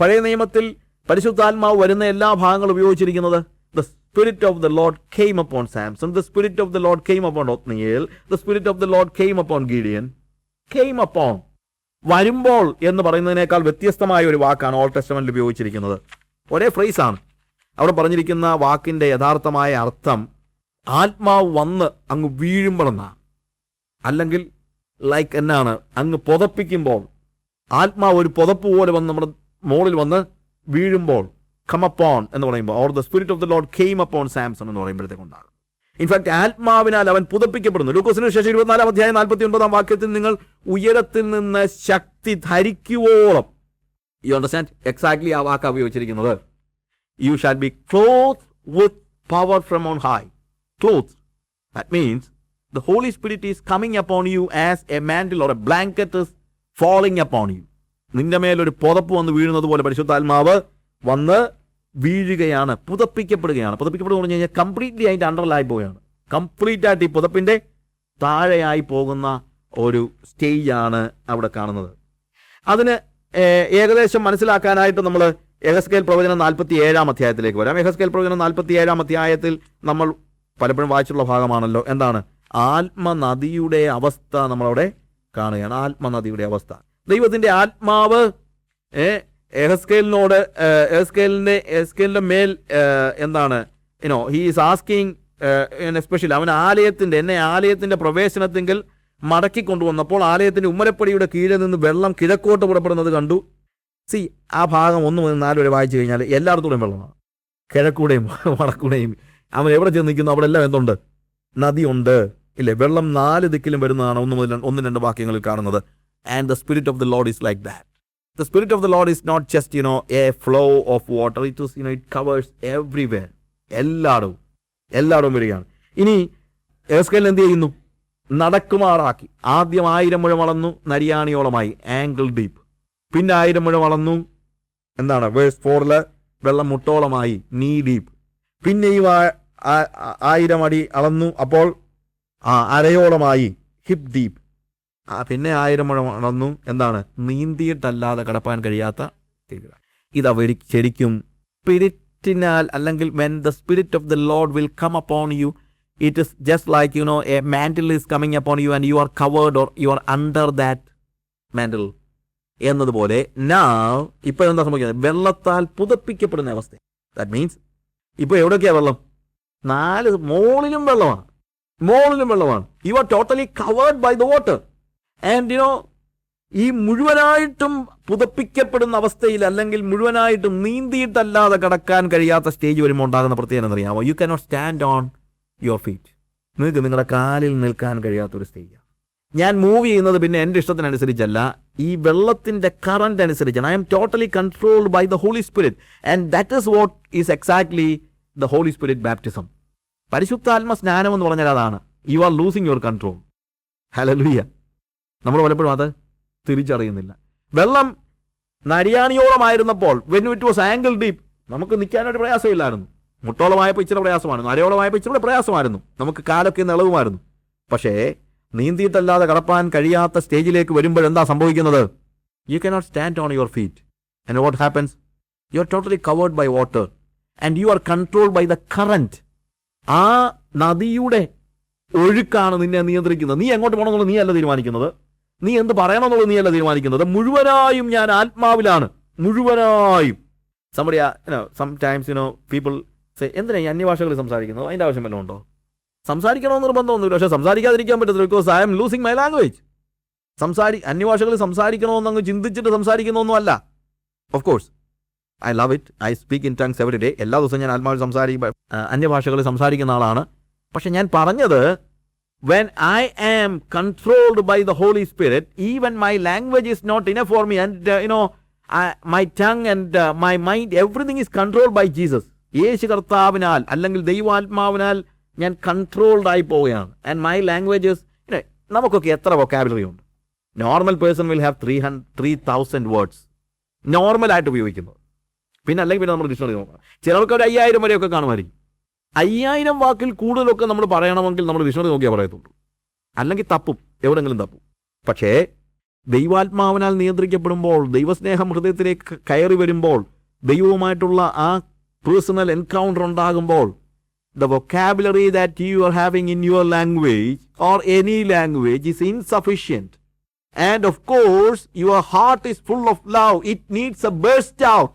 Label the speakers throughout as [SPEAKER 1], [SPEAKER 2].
[SPEAKER 1] പഴയ നിയമത്തിൽ പരിശുദ്ധാത്മാവ് വരുന്ന എല്ലാ ഭാഗങ്ങളും ഉപയോഗിച്ചിരിക്കുന്നത് the Spirit of the Lord came upon Samson the Spirit of the Lord came upon Othniel the Spirit of the Lord came upon Gideon came upon വരുമ്പോൾ എന്ന് പറയുന്നതിനേക്കാൾ വ്യത്യസ്തമായ ഒരു വാക്കാണ് ഓൾ ടെസ്റ്റമെന്റിൽ ഉപയോഗിച്ചിരിക്കുന്നത്. ഒരേ ഫ്രേസാണ് അവിടെ പറഞ്ഞിരിക്കുന്ന വാക്കിന്റെ യഥാർത്ഥമായ അർത്ഥം ആത്മാവ് വന്ന് അങ്ങ് വീഴുമ്പോഴെന്നാണ്. അല്ലെങ്കിൽ ലൈക്ക് എന്നാണ് അങ്ങ് പുതപ്പിക്കുമ്പോൾ ആത്മാവ് ഒരു പുതപ്പ് പോലെ വന്ന് നമ്മുടെ മുകളിൽ വന്ന് വീഴുമ്പോൾ കം അപ്പോൺ എന്ന് പറയുമ്പോൾ or the Spirit of the Lord came upon Samson എന്ന് പറയുമ്പോഴത്തേക്കുണ്ടാകും ഇൻഫാക്ട് ആത്മാവിനാൽ അവൻ പുതപ്പിക്കപ്പെടുന്നു. ലൂക്കോസിന് ശേഷം ഇരുപത്തിനാലാം അധ്യായം നാൽപ്പത്തി ഒൻപതാം വാക്യത്തിൽ നിങ്ങൾ ഉയരത്തിൽ നിന്ന് ശക്തി ധരിക്കുവോളം. യു അണ്ടർസ്റ്റാൻഡ് എക്സാക്ട്ലി ആ വാക്ക് ഉപയോഗിച്ചിരിക്കുന്നത്. You shall be cloth with power from on high cloth that means the Holy Spirit is coming upon you as a mantle or a blanket is falling upon you. നിന്റെ മേലൊരു പുതപ്പ് വന്ന് വീഴുന്നത് പോലെ പരിശുദ്ധാത്മാവ് വന്ന് വീഴുകയാണ് പുതപ്പിക്കപ്പെടുകയാണ്. പുതപ്പിക്കപ്പെടുക പറഞ്ഞു കഴിഞ്ഞാൽ കംപ്ലീറ്റ്ലി അതിന്റെ അണ്ടറിലായി പോവുകയാണ്. കംപ്ലീറ്റ് ആയിട്ട് ഈ പുതപ്പിന്റെ താഴെയായി പോകുന്ന ഒരു സ്റ്റേജാണ് അവിടെ കാണുന്നത്. അതിന് ഏകദേശം മനസ്സിലാക്കാനായിട്ട് നമ്മൾ എഹസ്കേൽ പ്രവചനം നാൽപ്പത്തി ഏഴാം അധ്യായത്തിലേക്ക് വരാം. എഹസ്കേൽ പ്രവചനം നാൽപ്പത്തി ഏഴാം അധ്യായത്തിൽ നമ്മൾ പലപ്പോഴും വായിച്ചുള്ള ഭാഗമാണല്ലോ. എന്താണ്? ആത്മനദിയുടെ അവസ്ഥ നമ്മളവിടെ കാണുകയാണ്. ആത്മനദിയുടെ അവസ്ഥ. ദൈവത്തിന്റെ ആത്മാവ് എഹസ്കേലിനോട് എഹസ്കേലിന്റെ എഹസ്കേലിന്റെ മേൽ എന്താണ് you know he is asking especially അവൻ ആലയത്തിന്റെ എന്നെ ആലയത്തിന്റെ പ്രവേശനത്തെങ്കിൽ മടക്കി കൊണ്ടുവന്നപ്പോൾ ആലയത്തിന്റെ ഉമ്മരപ്പടിയുടെ കീഴിൽ നിന്ന് വെള്ളം കിഴക്കോട്ട് പുറപ്പെടുന്നത് കണ്ടു. സി ആ ഭാഗം ഒന്ന് മുതൽ നാല് വരെ വായിച്ചു കഴിഞ്ഞാൽ എല്ലായിടത്തൂടെയും വെള്ളമാണ്. കിഴക്കൂടെയും വടക്കൂടെയും. അവൻ എവിടെ ചെന്ന് നിൽക്കുന്നു? അവിടെ എല്ലാം എന്തുണ്ട്? നദിയുണ്ട്. ഇല്ലേ? വെള്ളം നാല് ദിക്കിലും വരുന്നതാണ് ഒന്ന് മുതൽ ഒന്ന് രണ്ട് വാക്യങ്ങളിൽ കാണുന്നത്. And the Spirit of the Lord is like that. The Spirit of the Lord is not just, you know, a flow of water. It is, you know, it covers everywhere. എല്ലായിടവും എല്ലായിടവും വരികയാണ്. ഇനി എസ്കേൽ എന്ത് ചെയ്യുന്നു? നടക്കുമാറാക്കി. ആദ്യം ആയിരം മുഴ വളർന്നു നരിയാണിയോളമായി. ആംഗിൾ ഡീപ്പ് പിന്നെ ആയിരം മുഴ വളർന്നു എന്താണ്? വേഴ്സ് ഫോറിൽ വെള്ളം മുട്ടോളമായി നീ ഡീപ്പ് പിന്നെയും ആയിരം അടി അളന്നു. അപ്പോൾ ആ അരയോളമായി ഹിപ് ഡീപ്പ് പിന്നെ ആയിരം മുഴ അളന്നു. എന്താണ്? നീന്തിയിട്ടല്ലാതെ കടപ്പാൻ കഴിയാത്ത തീരുക ഇത് അവർ ശരിക്കും. സ്പിരിറ്റിനാൽ അല്ലെങ്കിൽ when the Spirit of the Lord will come upon you it is just like you know a mantle is coming upon you and you are covered or you are under that mantle എന്നതുപോലെ നാ ഇപ്പൊ എന്താ സംഭവിക്കുന്നത്? വെള്ളത്താൽ പുതപ്പിക്കപ്പെടുന്ന അവസ്ഥ. That means ഇപ്പൊ എവിടെയൊക്കെയാ വെള്ളം? നാല് മോളിലും വെള്ളമാണ്. മോളിലും വെള്ളമാണ്. You are totally covered by the water and you know ഈ മുഴുവനായിട്ടും പുതപ്പിക്കപ്പെടുന്ന അവസ്ഥയിൽ അല്ലെങ്കിൽ മുഴുവനായിട്ടും നീന്തിയിട്ടല്ലാതെ കടക്കാൻ കഴിയാത്ത സ്റ്റേജ് വരുമ്പോൾ ഉണ്ടാകുന്ന പ്രത്യേകത എന്നറിയാമോ you cannot stand on your feet നിങ്ങൾക്ക് നിങ്ങളുടെ കാലിൽ നിൽക്കാൻ കഴിയാത്തൊരു സ്റ്റേജാണ് ഞാൻ മൂവ് ചെയ്യുന്നത് പിന്നെ എന്റെ ഇഷ്ടത്തിനനുസരിച്ചല്ല. ഈ വെള്ളത്തിന്റെ കറണ്ട് അനുസരിച്ചാണ്. I'm totally controlled by the Holy Spirit and that is what is exactly the Holy Spirit baptism പരിശുദ്ധാത്മ സ്നാനം എന്ന് പറഞ്ഞാൽ അതാണ്. You are losing your control hallelujah നമ്മൾ പലപ്പോഴും അത് തിരിച്ചറിയുന്നില്ല. വെള്ളം നരിയാണിയോളമായിരുന്നപ്പോൾ when it was ankle deep നമുക്ക് നിൽക്കാനൊരു പ്രയാസമില്ലായിരുന്നു. മുട്ടോളമായപ്പോൾ ഇച്ചിരി പ്രയാസമായിരുന്നു. അരയോളമായപ്പോൾ ഇച്ചിരി പ്രയാസമായിരുന്നു. നമുക്ക് കാലൊക്കെ നിളവുമായിരുന്നു. പക്ഷേ നീന്തിയിട്ടല്ലാതെ കടപ്പാൻ കഴിയാത്ത സ്റ്റേജിലേക്ക് വരുമ്പോൾ എന്താ സംഭവിക്കുന്നത്? You cannot stand on your feet and what happens you are totally covered by water and you are controlled by the current ആ നദിയുടെ ഒഴുക്കാണ് നിന്നെ നിയന്ത്രിക്കുന്നത്. നീ എങ്ങോട്ട് പോകണമെന്നുള്ളത് നീ അല്ല തീരുമാനിക്കുന്നത്. നീ എന്ത് പറയണമെന്നുള്ളത് നീയല്ല തീരുമാനിക്കുന്നത്. മുഴുവനായും ഞാൻ ആത്മാവിലാണ്. മുഴുവനായും. Somebody some you know people say എന്തിനാ ഈ അന്യഭാഷകളിൽ സംസാരിക്കുന്നത്? അതിന്റെ ആവശ്യം വല്ലതും ഉണ്ടോ? സംസാരിക്കണമെന്ന് നിർബന്ധമൊന്നുമില്ല. പക്ഷേ സംസാരിക്കാതിരിക്കാൻ പറ്റത്തില്ല. Because I'm losing my language സംസാരി അന്യഭാഷകളിൽ സംസാരിക്കണമെന്ന് അങ്ങ് ചിന്തിച്ചിട്ട് സംസാരിക്കുന്നൊന്നുമല്ല of course I love it I speak in tongues every day എല്ലാ ദിവസവും ഞാൻ ആത്മാവിൽ സംസാരിക്കും. അന്യഭാഷകളിൽ സംസാരിക്കുന്ന ആളാണ്. പക്ഷെ ഞാൻ പറഞ്ഞത് when I am controlled by the Holy Spirit, even my language is not enough for me, and uh, you know, I, my tongue and uh, my mind, everything is. യേശു കർത്താവിനാൽ അല്ലെങ്കിൽ ദൈവാത്മാവിനാൽ ഞാൻ കൺട്രോൾഡ് ആയി പോവുകയാണ്. ആൻഡ് മൈ ലാംഗ്വേജസ് നമുക്കൊക്കെ എത്ര vocabulary ഉണ്ട്? Normal person will have three hundred three thousand words നോർമലായിട്ട് ഉപയോഗിക്കുന്നത് പിന്നെ അല്ലെങ്കിൽ പിന്നെ നമ്മൾ ഡിക്ഷണറി നോക്കണം ചിലർക്ക് ഒരു അയ്യായിരം വരെയൊക്കെ കാണുമായിരിക്കും. അയ്യായിരം വാക്കിൽ കൂടുതലൊക്കെ നമ്മൾ പറയണമെങ്കിൽ നമ്മൾ വിഷ്ണു നോക്കിയാൽ പറയത്തുള്ളൂ. അല്ലെങ്കിൽ തപ്പും എവിടെങ്കിലും തപ്പും. പക്ഷേ ദൈവാത്മാവിനാൽ നിയന്ത്രിക്കപ്പെടുമ്പോൾ ദൈവസ്നേഹം ഹൃദയത്തിലേക്ക് കയറി വരുമ്പോൾ ദൈവവുമായിട്ടുള്ള ആ പേഴ്സണൽ എൻകൗണ്ടർ ഉണ്ടാകുമ്പോൾ the vocabulary that you are having in your language or any language is insufficient and of course your heart is full of love it needs a burst out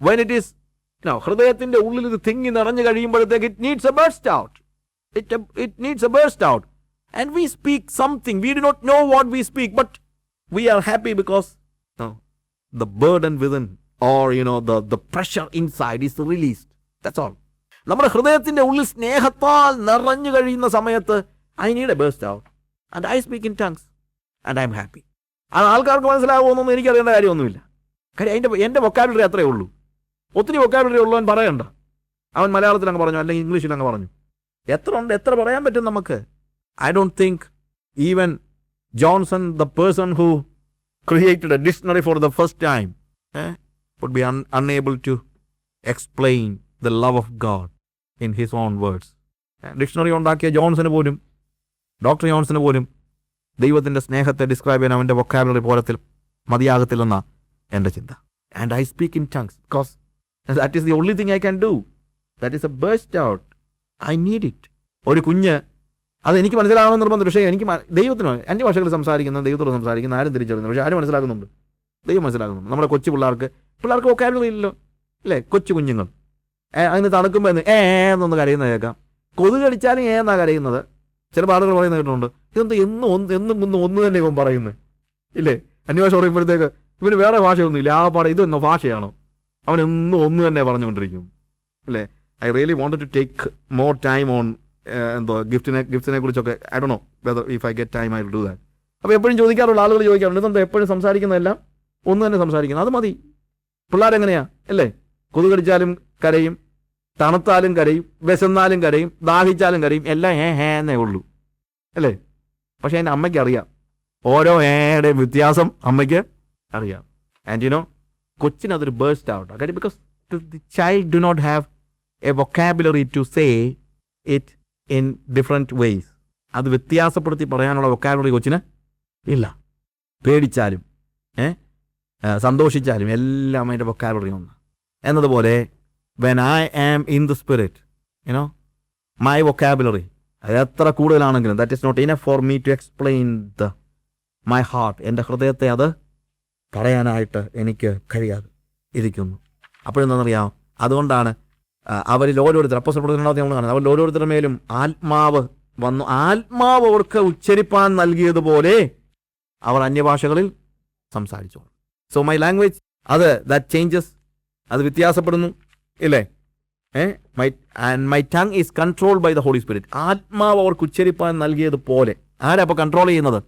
[SPEAKER 1] when it is ഹൃദയത്തിന്റെ ഉള്ളിൽ ഇത് തിങ്ങി നിറഞ്ഞു കഴിയുമ്പോഴത്തേക്ക് it needs a burst out it it needs a burst out and we speak something we do not know what we speak but we are happy because the burden within or you know the, the pressure inside is released. That's all. നമ്മുടെ ഹൃദയത്തിന്റെ ഉള്ളിൽ സ്നേഹത്താൽ നിറഞ്ഞു കഴിയുന്ന സമയത്ത് I need a burst out and I speak in tongues and I'm happy അത് ആൾക്കാർക്ക് മനസ്സിലാവുമെന്നൊന്നും എനിക്കറിയേണ്ട കാര്യമൊന്നുമില്ല. കാര്യം അതിന്റെ എന്റെ വൊക്കാബുലറി അത്രയേ ഉള്ളൂ. ഒത്തിരി വൊക്കാബുലറി ഉള്ളവൻ പറയണ്ട. അവൻ മലയാളത്തിൽ അങ്ങ് പറഞ്ഞു അല്ലെങ്കിൽ ഇംഗ്ലീഷിൽ അങ്ങ് പറഞ്ഞു. എത്ര ഉണ്ട്? എത്ര പറയാൻ പറ്റും നമുക്ക്? I don't think even Johnson the person who created a dictionary for the first time would be unable to explain the love of God in his own words dictionary ഉണ്ടാക്കിയ ജോൺസന് പോലും ഡോക്ടർ ജോൺസന് പോലും ദൈവത്തിന്റെ സ്നേഹത്തെ ഡിസ്ക്രൈബ് ചെയ്യാൻ അവന്റെ vocabulary പോലത്തിൽ മതിയാകത്തില്ലെന്ന എന്റെ ചിന്ത. And I speak in tongues because that is the only thing I can do that is a burst out I need it ഒരു കുഞ്ഞ് അത് എനിക്ക് മനസ്സിലാകണമെന്ന് നിർബന്ധം. പക്ഷേ എനിക്ക് ദൈവത്തിനോ അഞ്ച് ഭാഷകൾ സംസാരിക്കുന്ന ദൈവത്തോട് സംസാരിക്കുന്ന ആരും തിരിച്ചറിയുന്നു പക്ഷേ ആരും മനസ്സിലാക്കുന്നുണ്ട്? ദൈവം മനസ്സിലാക്കുന്നുണ്ട്. നമ്മുടെ കൊച്ചു പിള്ളേർക്ക് പിള്ളേർക്ക് വൊക്കാബുലറി ഇല്ലല്ലോ. അല്ലേ കൊച്ചു കുഞ്ഞുങ്ങൾ. അതിന് തണുക്കുമ്പോൾ എന്ന് ഏ കരയുന്ന കേൾക്കാം. കൊതുക് കടിച്ചാലും ഏ കരയുന്നത്? ചില പാടുകൾ പറയുന്നത് കേട്ടിട്ടുണ്ട്. ഇതെന്ത് എന്നും ഒന്ന് എന്നും ഒന്നും ഒന്ന് തന്നെ ഇവൻ പറയുന്നത് ഇല്ലേ? അന്യഭാഷ പറയുമ്പോഴത്തേക്ക് ഇവന് വേറെ ഭാഷയൊന്നുമില്ല. ആ പാടെ ഇതൊന്നും ഭാഷയാണോ? അവൻ എന്നും ഒന്ന് തന്നെ പറഞ്ഞുകൊണ്ടിരിക്കും. അല്ലേ? I really wanted to take more time on എന്തോ ഗിഫ്റ്റിനെ ഗിഫ്റ്റിനെ കുറിച്ചൊക്കെ. I Dr know whether if I get time I do that അപ്പോൾ എപ്പോഴും ചോദിക്കാറുള്ള ആളുകൾ ചോദിക്കാറുണ്ട് ഇതെന്താ എപ്പോഴും സംസാരിക്കുന്നതെല്ലാം ഒന്ന് തന്നെ സംസാരിക്കുന്നത് അത് മതി. പിള്ളേരെങ്ങനെയാ? അല്ലേ? കൊതുകടിച്ചാലും കരയും തണുത്താലും കരയും വിശന്നാലും കരയും ദാഹിച്ചാലും കരയും എല്ലാം ഏ ഹേ എന്നേ ഉള്ളൂ. അല്ലേ? പക്ഷേ എന്റെ അമ്മയ്ക്ക് അറിയാം. ഓരോ ഏടെ വ്യത്യാസം അമ്മയ്ക്ക് അറിയാം. ആൻഡ് യു അതൊരു ബേസ്റ്റ് ആവട്ടെ കാര്യം because the child do not have a vocabulary to say it in different ways അത് വ്യത്യാസപ്പെടുത്തി പറയാനുള്ള വൊക്കാബുലറി കൊച്ചിന് ഇല്ല. പേടിച്ചാലും ഏ സന്തോഷിച്ചാലും എല്ലാം അതിന്റെ വൊക്കാബുലറി ഒന്ന്. എന്നതുപോലെ when I am in the Spirit you know my vocabulary അത് എത്ര കൂടുതലാണെങ്കിലും that is not enough for me to explain the my heart എന്റെ ഹൃദയത്തെ അത് പറയാനായിട്ട് എനിക്ക് കഴിയാതെ ഇരിക്കുന്നു. അപ്പോഴെന്താണെന്നറിയാം അതുകൊണ്ടാണ് അവരിൽ ഓരോരുത്തർ അപ്പോൾ രണ്ടാമത്തെ നമ്മൾ കാണുന്നത്. അവരിൽ ഓരോരുത്തരുടെ മേലും ആത്മാവ് വന്നു. ആത്മാവ് അവർക്ക് ഉച്ചരിപ്പാൻ നൽകിയതുപോലെ അവർ അന്യഭാഷകളിൽ സംസാരിച്ചു സോ മൈ ലാംഗ്വേജ് അത് ദാറ്റ് ചേഞ്ചസ് അത് വ്യത്യാസപ്പെടുന്നു ഇല്ലേ? ഏ? My and my tongue is control by the Holy Spirit ആത്മാവ് അവർക്ക് ഉച്ചരിപ്പാൻ നൽകിയതുപോലെ. ആരാ അപ്പോൾ കൺട്രോൾ ചെയ്യുന്നത്?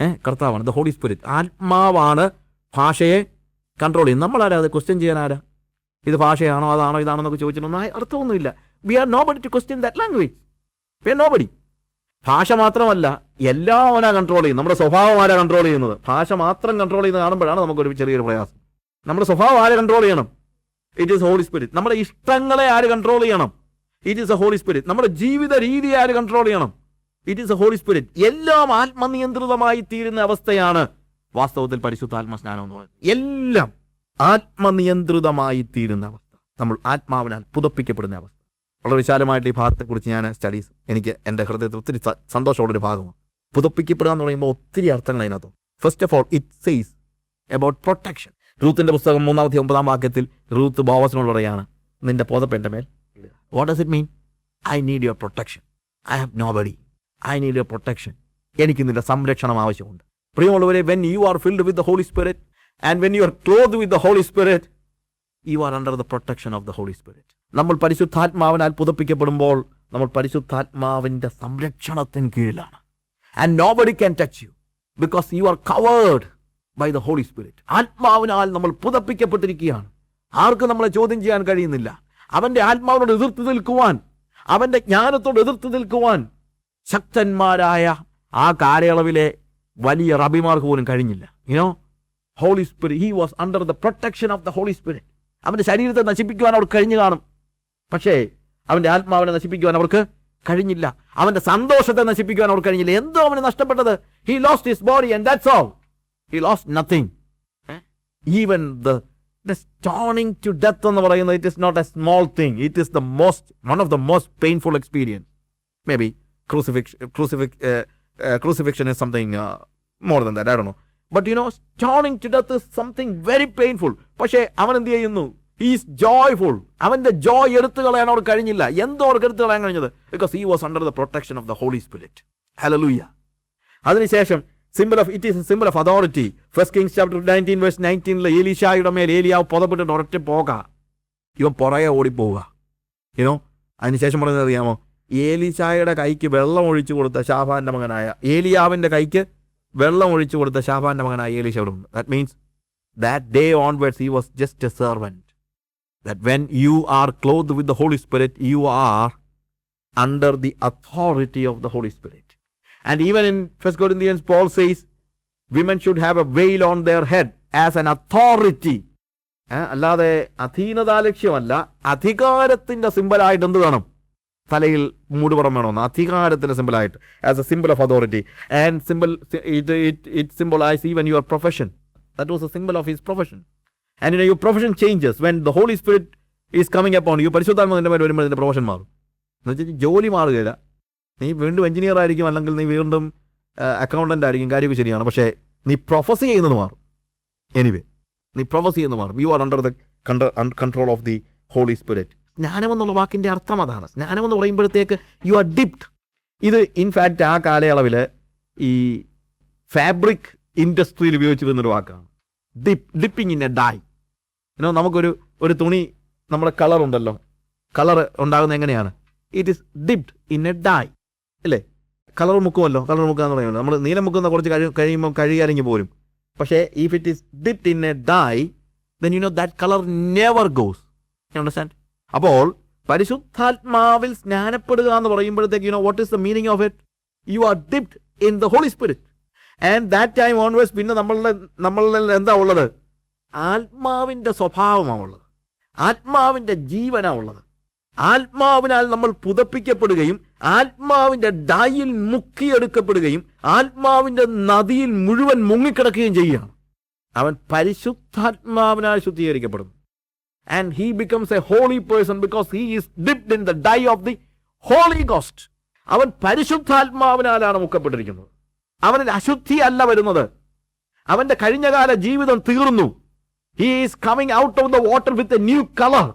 [SPEAKER 1] ഏഹ് കർത്താവാണ് ദ ഹോളി സ്പിരിറ്റ് ആത്മാവാണ് ഭാഷയെ കൺട്രോൾ ചെയ്യും. നമ്മളാരാ അത് ക്വസ്റ്റ്യൻ ചെയ്യാൻ ആരാ? ഇത് ഭാഷയാണോ അതാണോ ഇതാണോ എന്നൊക്കെ ചോദിച്ചിട്ടൊന്നും അർത്ഥമൊന്നുമില്ല. We are nobody to question that language we are nobody ഭാഷ മാത്രമല്ല എല്ലാം അവനാ കൺട്രോൾ ചെയ്യും നമ്മുടെ സ്വഭാവം ആരാ കൺട്രോൾ ചെയ്യുന്നത്? ഭാഷ മാത്രം കൺട്രോൾ ചെയ്യുന്നത് കാണുമ്പോഴാണ് നമുക്കൊരു ചെറിയൊരു പ്രയാസം. നമ്മുടെ സ്വഭാവം ആര് കൺട്രോൾ ചെയ്യണം? ഇറ്റ് ഈസ് ഹോളി സ്പിരിറ്റ് നമ്മുടെ ഇഷ്ടങ്ങളെ ആര് കൺട്രോൾ ചെയ്യണം? It is a Holy Spirit നമ്മുടെ ജീവിത രീതി ആര് കൺട്രോൾ ചെയ്യണം? It is a Holy Spirit എല്ലാം ആത്മനിയന്ത്രിതമായി തീരുന്ന അവസ്ഥയാണ് വാസ്തവത്തിൽ പരിശുദ്ധാത്മ സ്നാനം എന്ന് പറയുന്നത്. എല്ലാം ആത്മനിയന്ത്രിതമായി തീരുന്ന അവസ്ഥ. നമ്മൾ ആത്മാവിനാൽ പുതപ്പിക്കപ്പെടുന്ന അവസ്ഥ. വളരെ വിശാലമായിട്ട് ഈ ഭാഗത്തെക്കുറിച്ച് ഞാൻ സ്റ്റഡീസ് എനിക്ക് എന്റെ ഹൃദയത്തിൽ ഒത്തിരി സന്തോഷമുള്ളൊരു ഭാഗമാണ്. പുതപ്പിക്കപ്പെടുക എന്ന് പറയുമ്പോൾ ഒത്തിരി അർത്ഥങ്ങൾ അതിനകത്ത് first of all it says about protection റൂത്തിന്റെ പുസ്തകം മൂന്നാമത്തെ ഒമ്പതാം വാക്യത്തിൽ റൂത്ത് ബോവസിനോട് പറയാണ് നിന്റെ പുതപ്പ് എന്റെ മേൽ what does it mean I need your protection I have nobody I need your protection എനിക്ക് നിന്റെ സംരക്ഷണം ആവശ്യമുണ്ട്. പ്രിയമുള്ളവരെ when you are filled with the Holy Spirit and when you are cloth with the Holy Spirit you are under the protection of the Holy Spirit നമ്മൾ പരിശുദ്ധാത്മാവിനാൽ പുതപ്പിക്കപ്പെടുമ്പോൾ നമ്മൾ പരിശുദ്ധാത്മാവിന്റെ സംരക്ഷണത്തിന് കീഴിലാണ്. And nobody can touch you because you are covered by the Holy Spirit ആത്മാവിനാൽ നമ്മൾ പുതപ്പിക്കപ്പെട്ടിരിക്കുകയാണ്. ആർക്കും നമ്മളെ ചോദ്യം ചെയ്യാൻ കഴിയുന്നില്ല. അവന്റെ ആത്മാവിനോട് എതിർത്ത് നിൽക്കുവാൻ അവന്റെ ജ്ഞാനത്തോട് എതിർത്ത് നിൽക്കുവാൻ ശക്തന്മാരായ ആ കാലയളവിലെ വലിയ റബിമാർക്ക് പോലും കഴിഞ്ഞില്ല. You know Holy Spirit he was under the protection of the Holy Spirit അവന്റെ ശരീരത്തെ നശിപ്പിക്കുവാൻ അവർക്ക് കഴിഞ്ഞു കാണും. പക്ഷേ അവന്റെ ആത്മാവിനെ നശിപ്പിക്കുവാൻ അവർക്ക് കഴിഞ്ഞില്ല. അവന്റെ സന്തോഷത്തെ നശിപ്പിക്കുവാൻ അവർക്ക് കഴിഞ്ഞില്ല. എന്തോ അവന് നഷ്ടപ്പെട്ടത്? He lost his body and that's all he lost nothing even the the stoning to death എന്ന് പറയുന്നത് it is not a small thing it is the most one of the most painful experience may be crucifixion crucifix crucifixion is something more than that I Dr but you know stoning to death something very painful പക്ഷേ അവൻ എന്ത് ചെയ്യുന്നു? Is joyful അവന്റെ ജോയ് എടുത്തു കളയാൻ അവർ കഴിഞ്ഞില്ല. എന്തോ അവർക്ക് എടുത്തു കളയാൻ കഴിഞ്ഞത്? Because he was under the protection of the Holy Spirit hallelujah അതിനുശേഷം symbol of it is symbol of authority first Kings chapter nineteen verse നയന്റീനിൽ ഏലീഷായുടെ മേൽ ഏലിയാവ് പുതപ്പെട്ടിട്ട് ഒരൊറ്റ പോക. ഇവൻ പുറകെ ഓടിപ്പോവുക. യുനോ അതിനുശേഷം പറയുന്നത് അറിയാമോ? ഏലീഷായുടെ കൈക്ക് വെള്ളം ഒഴിച്ചു കൊടുത്ത ഷാഫാന്റെ മകനായ ഏലിയാവിന്റെ കൈക്ക് വെള്ളം ഒഴിച്ചു കൊടുത്ത ഷാഫാന്റെ മകനായ ഏലീഷ അവിടെ that means that day onwards he was just a servant that you are clothed with the Holy Spirit, you are under the authority of the Holy Spirit. And even in 1 Corinthians, Paul says, women should have a veil on their head as an authority. ഏ, അല്ലാതെ അധീനതാ ലക്ഷ്യമല്ല അധികാരത്തിന്റെ സിമ്പലായിട്ട് എന്ത് വേണം തലയിൽ മൂടുപടം വേണമെന്ന്. അധികാരത്തിന്റെ സിമ്പിളായിട്ട് as a symbol of authority and symbol it it symbolize even your profession that was a symbol of his profession and your profession changes when the Holy Spirit is coming upon you പരിശുദ്ധാത്മാവിന്റെ മേൽ വരുമ്പോൾ നിന്റെ profession മാറും. എന്ന് വെച്ചാൽ ജോലി മാറുകയില്ല. നീ വീണ്ടും എഞ്ചിനീയർ ആയിരിക്കും അല്ലെങ്കിൽ നീ വീണ്ടും അക്കൗണ്ടന്റ് ആയിരിക്കും കാര്യമൊക്കെ ശരിയാണ്. പക്ഷേ നീ പ്രൊഫസ് ചെയ്യുന്നത് മാറും. എനിവേ നീ പ്രൊഫസ് ചെയ്യുന്നത് മാറും. You are under the control of the Holy Spirit ജ്ഞാനം എന്നുള്ള വാക്കിന്റെ അർത്ഥം അതാണ്. സ്നാനം എന്ന് പറയുമ്പോഴത്തേക്ക് യു ആർ ഡിപ്ഡ് ഇത് ഇൻഫാക്റ്റ് ആ കാലയളവിൽ ഈ ഫാബ്രിക് ഇൻഡസ്ട്രിയിൽ ഉപയോഗിച്ചിരുന്നൊരു വാക്കാണ്. Dip dipping in a dye you know നമുക്കൊരു ഒരു തുണി നമ്മുടെ കളർ ഉണ്ടല്ലോ. കളർ ഉണ്ടാകുന്നത് എങ്ങനെയാണ്? It is dipped in a dye അല്ലേ? കളർ മുക്കുമല്ലോ. കളർ മുക്കുക എന്ന് പറയുമല്ലോ നമ്മൾ നീലം മുക്കുന്ന കുറച്ച് കഴി കഴിയുമ്പോൾ കഴുകിയാലെങ്കിൽ പോലും പക്ഷേ if it is dipped in a dye then you know that colour never goes understand അപ്പോൾ പരിശുദ്ധാത്മാവിൽ സ്നാനപ്പെടുക എന്ന് പറയുമ്പോഴത്തേക്ക് you know what is the meaning of it you are dipped in the Holy Spirit and that time onwards പിന്നെ നമ്മളുടെ നമ്മളിൽ എന്താ ഉള്ളത്? ആത്മാവിന്റെ സ്വഭാവമാണ് ഉള്ളത്. ആത്മാവിന്റെ ജീവനാണ് ഉള്ളത്. ആത്മാവിനാൽ നമ്മൾ പുതപ്പിക്കപ്പെടുകയും ആത്മാവിന്റെ ഡായിൽ മുക്കിയെടുക്കപ്പെടുകയും ആത്മാവിന്റെ നദിയിൽ മുഴുവൻ മുങ്ങിക്കിടക്കുകയും ചെയ്യുകയാണ്. അവൻ പരിശുദ്ധാത്മാവിനാൽ ശുദ്ധീകരിക്കപ്പെടുന്നു. And he becomes a holy person because he is dipped in the dye of the Holy Ghost അവൻ പരിശുദ്ധാത്മാവിനാലാണ് മുക്കപ്പെട്ടിരിക്കുന്നത്. അവനിൽ അശുദ്ധി അല്ല വരുന്നത്. അവന്റെ കഴിഞ്ഞകാല ജീവിതം തീർന്നു. He is coming out of the water with a new colour